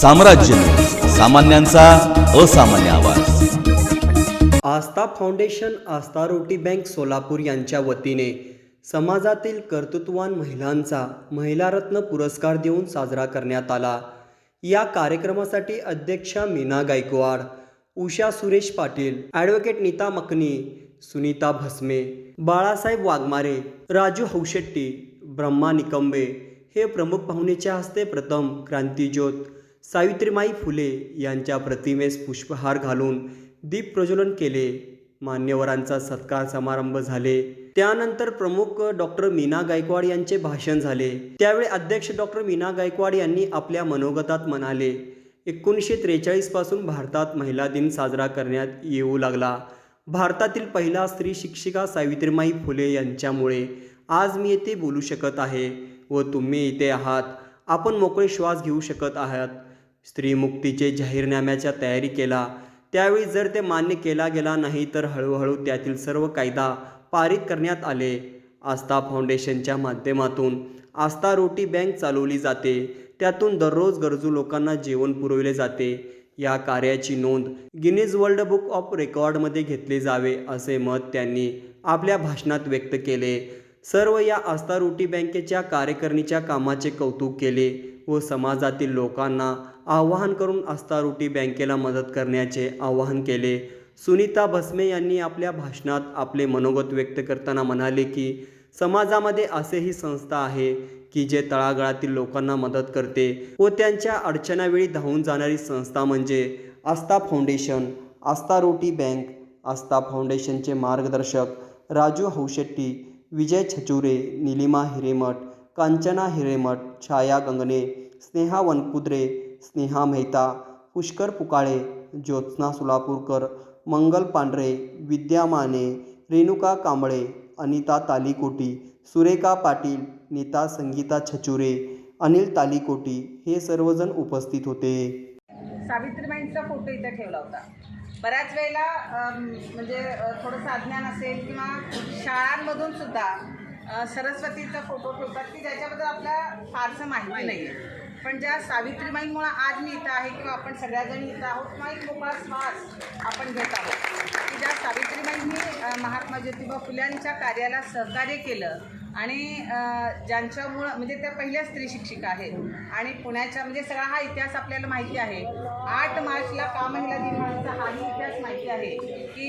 साम्राज्य. सामान्यांचा असामान्य आवाज. आस्था फाउंडेशन आस्था रोटी बँक सोलापूर यांच्या वतीने समाजातील कर्तृत्ववान महिलांचा महिलारत्न पुरस्कार देऊन साजरा करण्यात आला. या कार्यक्रमासाठी अध्यक्षा मीना गायकवाड उषा सुरेश पाटील ॲडव्होकेट नीता मकनी सुनीता भस्मे बाळासाहेब वाघमारे राजू हौशेट्टी ब्रह्मा निकंबे हे प्रमुख पाहुणेच्या हस्ते प्रथम क्रांतीज्योत सावित्रीमाई फुले यांच्या प्रतिमेस पुष्पहार घालून दीप प्रज्वलन केले. मान्यवरांचा सत्कार समारंभ झाले. त्यानंतर प्रमुख डॉक्टर मीना गायकवाड यांचे भाषण झाले. त्यावेळी अध्यक्ष डॉक्टर मीना गायकवाड यांनी आपल्या मनोगतात म्हणाले एकोणीसशे त्रेचाळीसपासून भारतात महिला दिन साजरा करण्यात येऊ लागला. भारतातील पहिला स्त्री शिक्षिका सावित्रीमाई फुले यांच्यामुळे आज मी येथे बोलू शकत आहे व तुम्ही इथे आहात. आपण मोकळे श्वास घेऊ शकत आहात. स्त्री मुक्तीचे जाहीरनाम्याच्या तयारी केला. त्यावेळी जर ते मान्य केला गेला नाही तर हळूहळू त्यातील सर्व कायदा पारित करण्यात आले. आस्था फाउंडेशनच्या माध्यमातून आस्था रोटी बँक चालवली जाते. त्यातून दररोज गरजू लोकांना जेवण पुरवले जाते. या कार्याची नोंद गिनीज वर्ल्ड बुक ऑफ रेकॉर्डमध्ये घेतले जावे असे मत त्यांनी आपल्या भाषणात व्यक्त केले. सर्व या आस्था रोटी बँकेच्या कार्यकारिणीच्या कामाचे कौतुक केले. व समाजातील लोकांना आवाहन करून आस्था रोटी बँकेला मदत करण्याचे आवाहन केले. सुनीता भस्मे यांनी आपल्या भाषणात आपले मनोगत व्यक्त करताना म्हणाले की समाजामध्ये असेही संस्था आहे की जे तळागाळातील लोकांना मदत करते व त्यांच्या अडचणावेळी धावून जाणारी संस्था म्हणजे आस्था फाउंडेशन आस्था रोटी बँक आस्था फाउंडेशनचे मार्गदर्शक राजू हौशेट्टी विजय छचुरे निलिमा हिरेमठ कांचना हिरेमठ छाया गंगणे स्नेहा वनकुद्रे स्नेहा मेहता पुष्कर पुकाळे ज्योत्स्ना सोलापूरकर मंगल पांढरे विद्या माने रेणुका कांबळे अनिता तालिकोटी सुरेखा पाटील नीता संगीता छचुरे अनिल तालिकोटी हे सर्वजण उपस्थित होते. सावित्रीबाईंचा फोटो इथे ठेवला होता. बऱ्याच वेळेला म्हणजे थोडंसं अज्ञान असेल किंवा शाळांमधून सुद्धा सरस्वतीचा फोटो ठेवतात की ज्याच्याबद्दल आपल्या फारसं माहिती नाही आहे पण ज्या सावित्रीबाईंमुळं आज मी इथं आहे किंवा आपण सगळ्याजणी इथं आहोत किंवा एक मोकळा श्वास आपण घेत आहोत. की ज्या सावित्रीबाईंनी महात्मा ज्योतिबा फुल्यांच्या कार्याला सहकार्य केलं आणि ज्यांच्यामुळं म्हणजे त्या पहिल्या स्त्री शिक्षिका आहेत आणि पुण्याच्या म्हणजे सगळा हा इतिहास आपल्याला माहिती आहे. आठ मार्चला का महिला दिन म्हणायचा हाही इतिहास माहिती आहे की